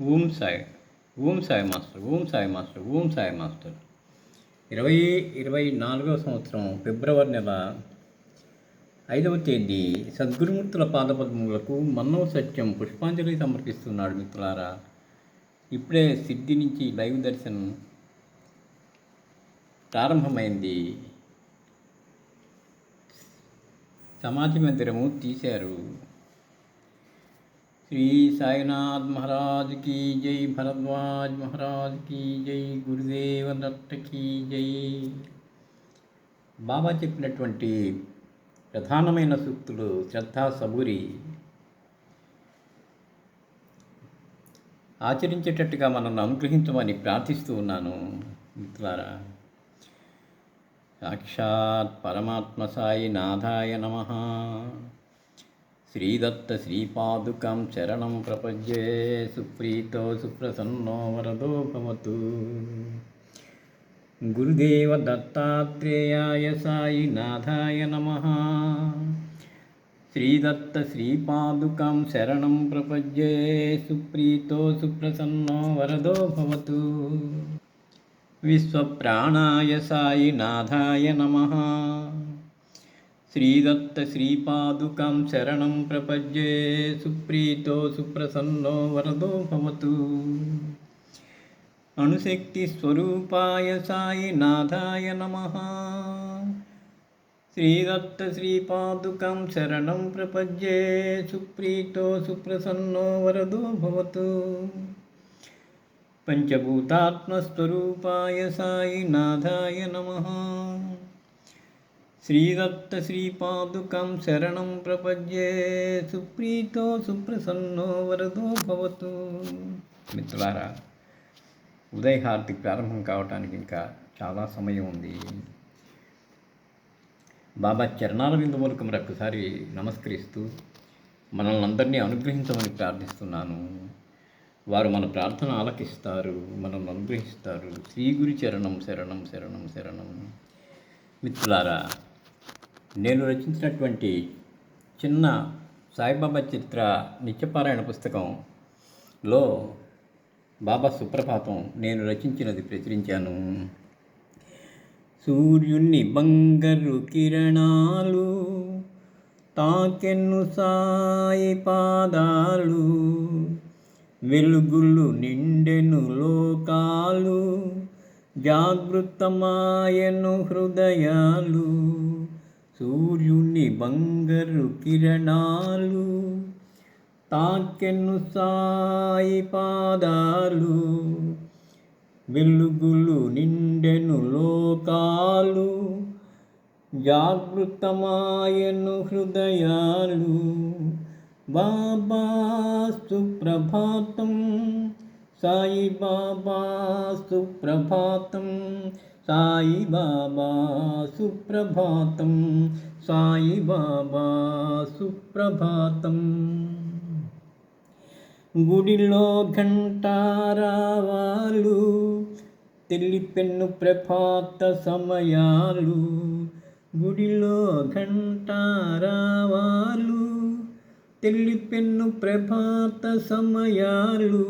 ఓం సాయి ఓం Sai master ఓం Sai master ఓం Sai master. ఇరవై ఇరవై నాలుగవ సంవత్సరం ఫిబ్రవరి నెల ఐదవ తేదీ సద్గురుమూర్తుల పాదపద్మములకు మన్నవ సత్యం పుష్పాంజలి సమర్పిస్తున్నాడు మిత్రులారా. ఇప్పుడే సిద్ధి నుంచి లైవ్ దర్శనం ప్రారంభమైంది. సమాజ మందిరము తీశారు. శ్రీ సాయినాథ్ మహారాజ్ की జై భరద్వాజ్ మహారాజ్ की జై గురుదేవ దత్త की జై బాబా చెప్పినటువంటి ప్రధానమైన సూక్తులు శ్రద్ధా సబూరి ఆచరించేటట్టుగా మనల్ని అనుగ్రహించమని ప్రార్థిస్తూ ఉన్నాను మిత్రులారా సాక్షాత్ పరమాత్మ సాయి నాథాయ నమ శ్రీదత్త శ్రీపాదుకం శరణం ప్రపద్యే సుప్రీతో సుప్రసన్నో వరదో భవతు. గురుదేవ దత్తాత్రేయాయ సాయి నాథాయ నమ. శ్రీదత్త శ్రీపాదుకం శరణం ప్రపద్యే సుప్రీతో సుప్రసన్నో వరదో భవతు. విశ్వప్రాణాయ సాయి నాథాయ నమ. శ్రీదత్త శ్రీపాదుకం శరణం ప్రపద్యే సుప్రీతో సుప్రసన్నో వరదో భవతు. అణుశక్తి స్వరూపాయ సాయి నాథాయ నమ. శ్రీదత్త శ్రీపాదుకం శరణం ప్రపద్యే సుప్రీతో సుప్రసన్నో వరదో శ్రీదత్త శ్రీపాదుకం శరణం ప్రపద్యే సుప్రీతో సుప్రసన్నో వరదో భవతు. మిత్రులారా ఉదయహారతి ప్రారంభం కావటానికి ఇంకా చాలా సమయం ఉంది. బాబా చరణాల బిందువులకు మరొకసారి నమస్కరిస్తూ మనల్ని అందరినీ అనుగ్రహించమని ప్రార్థిస్తున్నాను. వారు మన ప్రార్థన ఆలకిస్తారు మనల్ని అనుగ్రహిస్తారు. శ్రీ గురి చరణం శరణం శరణం శరణం. మిత్రులారా నేను రచించినటువంటి చిన్న సాయిబాబా చిత్ర నిత్యపారాయణ పుస్తకంలో బాబా సుప్రభాతం నేను రచించినది ప్రచురించాను. సూర్యుని బంగారు కిరణాలు తాకెన్ను సాయి పాదాలు వెలుగులు నిండెను లోకాలు జాగృతమాయను హృదయాలు. సూర్యుని బంగారు కిరణాలు తాకెన్ను సాయి పాదాలు వెలుగులు నిండెను లోకాలు జాగృతమాయను హృదయాలు బాబా సుప్రభాతం సాయి బాబా సుప్రభాతం. సాయి బాబా సుప్రభాతం సాయి బాబా సుప్రభాతం. గుడిలో ఘంటారావాలు తెలిపెన్ను ప్రభాత సమయాలు. గుడిలో ఘంటారావాలు తెలిపెన్ను ప్రభాత సమయాలు.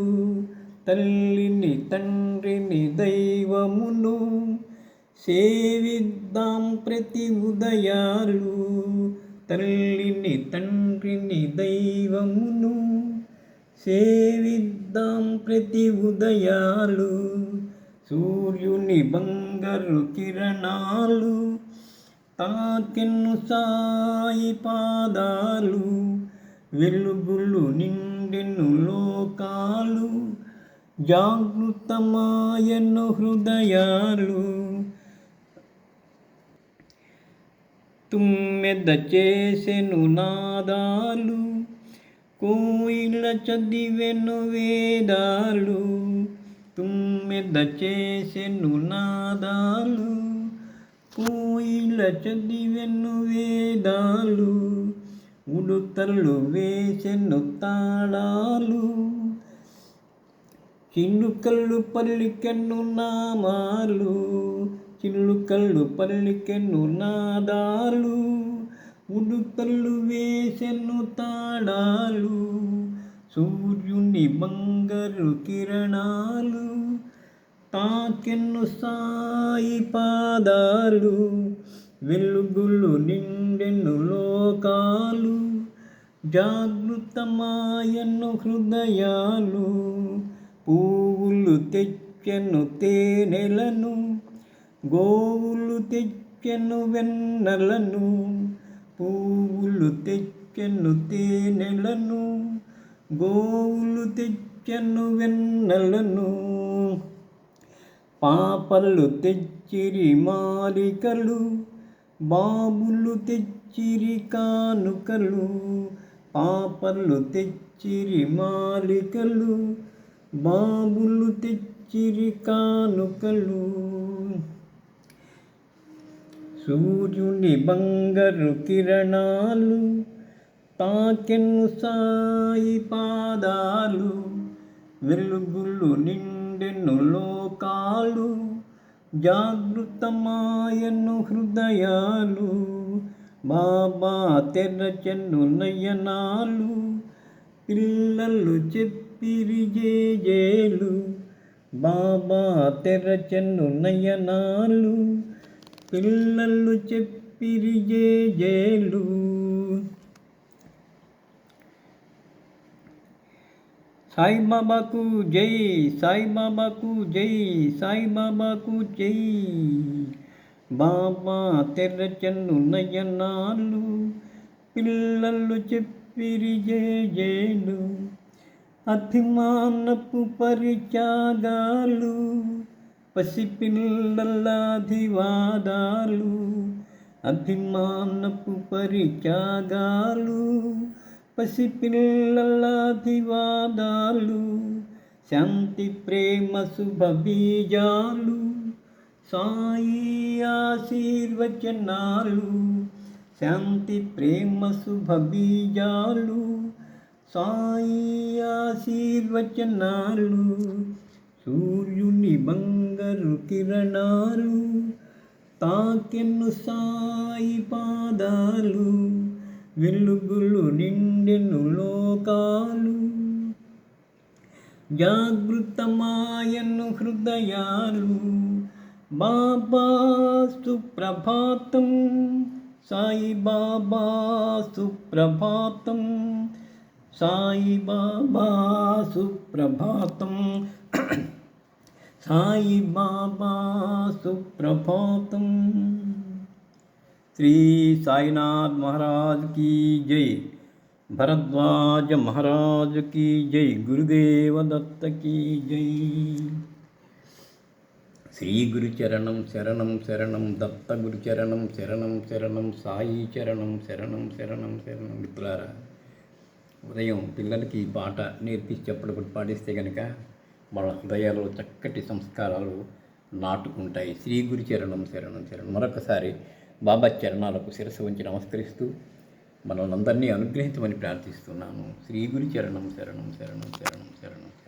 తల్లిని తండ్రిని దైవమును సేవిద్దాం ప్రతి ఉదయాలు. తల్లిని తండ్రిని దైవమును సేవిద్దాం ప్రతి ఉదయాలు. సూర్యుని బంగారు కిరణాలు తాకెన్ను సాయి పాదాలు వెలుగులు నిండెను లోకాలు జాగృతమాయను హృదయాలు. తుమ్మెద చేసెను నాదాలు కోయిల చదివెను వేదాలు తుమ్మెద చేసెను నాదాలు కోయిల చదివెను వేదాలు ఉడుతలు వేసెను తాళాలు చిన్నుకళ్ళు పల్లికెన్ను నామాలు చిలుకళ్ళు పల్లికెన్ను నాదాలు ఉడుకళ్ళు వేసెన్ను తాడాలు సూర్యుని బంగారు కిరణాలు తాకెన్ను సాయి పాదాలు వెలుగులు నిండెన్ను లోకాలు జాగృతమాయను హృదయాలు పువ్వులు తెచ్చెను తేనెలను గోవులు తెచ్చెను వెన్నలను పువ్వులు తెచ్చెను తేనెలను గోవులు తెచ్చెను వెన్నలను. పాపలు తెచ్చిరి మాలికలు బాబులు తెచ్చిరి కానుకలు పాపలు తెచ్చిరి మాలికలు బాబులు తెచ్చిరి కానుకలు. సూర్యుని బంగారు కిరణాలు తాకెను సాయి పాదాలు వెలుగులు నిండెను లోకాలు జాగృతమాయను హృదయాలు బాబా తెరచెన్ను నయనాలు పిల్లలు చెప్పిరి జేజేలు బాబా తెరచెన్ను నయనాలు పిల్లలు చెప్పిరి జేజేలు సాయిబాబాకు జై సాయిబాబాకు జై సాయిబాబాకు జై. బాబా తెరచన్ను నయనాలు పిల్లలు చెప్పిరి జేజేలు అభిమానపు పరిత్యాగాలు పసిపిల్లలాధివాదాలు అభిమానపు పరిత్యాగాలు పసిపిల్లలాధివాదాలు శాంతి ప్రేమ శుభ బీజాలు సాయి ఆశీర్వచనాలు శాంతి ప్రేమ శుభ బీజాలు సాయి ఆశీర్వచనాలు సూర్యుని బంగరు కిరణాలు తాకెన్ను సాయి పాదాలు వెలుగులు నిండెను లోకాలు. జాగృతమాయను హృదయాలు బాబా సుప్రభాతం సాయిబాబా సుప్రభాతం సాయి బాబా సుప్రభాతం. సాయి బాబా సుప్రభాతం. శ్రీ సాయినాథ్ మహారాజ్ కీ జై. భరద్వాజ మహారాజ్ కీ జై. గురుదేవదత్త కీ జై. శ్రీ గురుచరణం శరణం శరణం దత్త గురుచరణం శరణం శరణం సాయి చరణం శరణం శరణం శరణం. మిత్రులారా ఉదయం పిల్లలకి ఈ పాట నేర్పించి అప్పుడప్పుడు పాటిస్తే కనుక మన హృదయాల్లో చక్కటి సంస్కారాలు నాటుకుంటాయి. శ్రీ గురి చరణం శరణం శరణం. మరొకసారి బాబా చరణాలకు శిరస్సు ఉంచి నమస్కరిస్తూ మనల్ని అందరినీ అనుగ్రహించమని ప్రార్థిస్తున్నాను. శ్రీ గురి చరణం శరణం శరణం శరణం శరణం శరణం.